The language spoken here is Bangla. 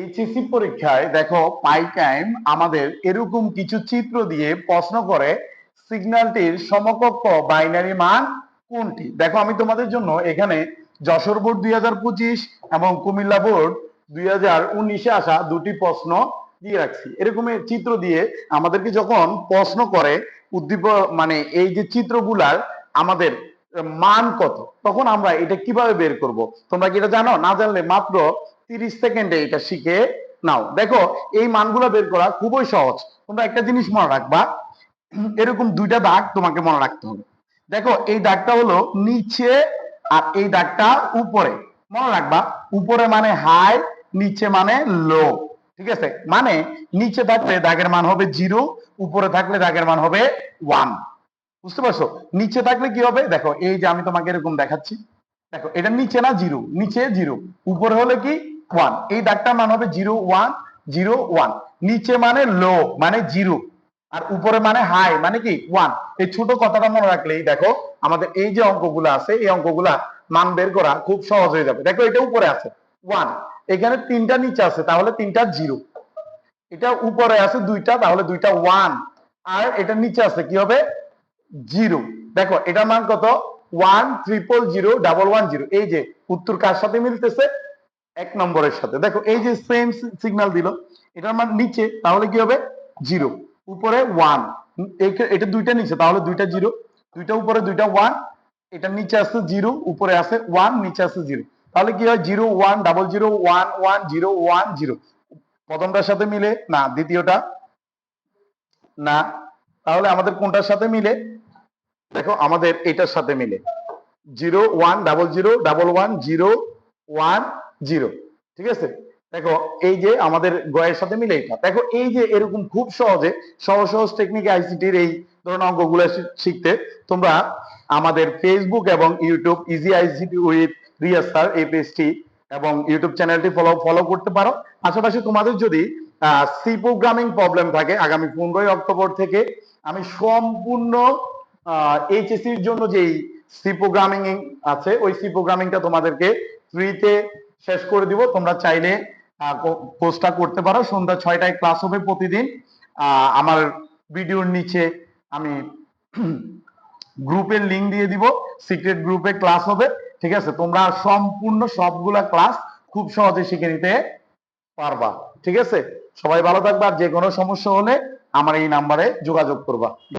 এইচএসসি পরীক্ষায় দেখো, পাই টাইম আমাদের এরকম কিছু চিত্র দিয়ে প্রশ্ন করে সিগন্যালটির সমকক্ষ বাইনারি মান কোনটি? দেখো, আমি তোমাদের জন্য এখানে যশোর বোর্ড দুই এবং কুমিল্লা বোর্ড দুই আসা দুটি প্রশ্ন দিয়ে রাখছি। এরকমের চিত্র দিয়ে আমাদেরকে যখন প্রশ্ন করে উদ্দীপ মানে এই যে চিত্রগুলার আমাদের মান কত, তখন আমরা এটা কীভাবে বের করব? তোমরা কি এটা জানো? না জানলে মাত্র তিরিশ সেকেন্ডে এটা শিখে নাও। দেখো, এই মানগুলো বের করা খুবই সহজ। তোমরা একটা জিনিস মনে রাখবা, এরকম দুইটা দাগ তোমাকে মনে রাখতে হবে। দেখো, এই দাগটা হলো নিচে আর এই দাগটা উপরে। মনে রাখবা, উপরে মানে হাই নিচে মানে লো ঠিক আছে? মানে নিচে থাকলে দাগের মান হবে জিরো উপরে থাকলে দাগের মান হবে ওয়ান বুঝতে পারছ? নিচে থাকলে কি হবে? দেখো, এই যে আমি তোমাকে এরকম দেখাচ্ছি। দেখো, এটা নিচে না জিরো নিচে জিরো উপরে হলে কি? ওয়ান এই দাগটার মান হবে জিরো ওয়ান জিরো ওয়ান নিচে মানে লো মানে জিরো আর উপরে মানে হাই মানে কি? ওয়ান এই ছোট কথাটা মনে রাখলেই দেখো, আমাদের এই যে অঙ্কগুলো আছে, এই অঙ্কগুলা মান বের করা খুব সহজ হয়ে যাবে। দেখো, এটা উপরে আছে ওয়ান এখানে তিনটা নিচে আছে, তাহলে তিনটা জিরো এটা উপরে আছে দুইটা, তাহলে দুইটা ওয়ান আর এটা নিচে আছে, কি হবে? জিরো দেখো, এটার মান কত? One triple zero double one zero এই যে, উত্তর কার সাথে মিলতেছে? এক নম্বরের সাথে। দেখো, এই যে সেম সিগন্যাল দিল, এটার মান নিচে, তাহলে কি হবে? জিরো উপরে ওয়ান এটা দুইটা নিচে, তাহলে দুইটা জিরো দুইটা উপরে দুইটা ওয়ান এটা নিচে আছে জিরো উপরে আছে ওয়ান নিচে আছে জিরো তাহলে কি হয়? Zero one double zero one one zero one zero প্রথমটার সাথে মিলে, না, দ্বিতীয়টা, না, তাহলে আমাদের কোনটার সাথে মিলে? দেখো, আমাদের এটার সাথে মিলে। Zero one double zero double one zero one zero. ঠিক আছে? দেখো, এই যে আমাদের গয়ের সাথে মিলে এটা। দেখো, এই যে এরকম খুব সহজে, সহজ সহজ টেকনিক আইসিটির এই ধরনের অঙ্কগুলো শিখতে তোমরা আমাদের ফেসবুক এবং YouTube easy ICT with Riya sir এই পেজটি এবং ইউটিউব চ্যানেলটি ফলো ফলো করতে পারো। পাশাপাশি তোমাদের যদি সি প্রোগ্রামিং প্রবলেম থাকে, আগামী পনেরোই অক্টোবর থেকে আমি সম্পূর্ণ এইচএসসির জন্য যেই সি প্রোগ্রামিং আছে, ওই সি প্রোগ্রামিংটা তোমাদেরকে ফ্রিতে শেষ করে দিব। তোমরা চাইলে কোর্সটা করতে পারো। সন্ধ্যা ছয়টায় ক্লাস হবে প্রতিদিন। আমার ভিডিওর নিচে আমি গ্রুপের লিংক দিয়ে দিব। সিক্রেট গ্রুপে ক্লাস হবে। ঠিক আছে? তোমরা সম্পূর্ণ সবগুলা ক্লাস খুব সহজে শিখে নিতে পারবা। ঠিক আছে? সবাই ভালো থাকবা। আর যে কোনো সমস্যা হলে আমার এই নাম্বারে যোগাযোগ করবা।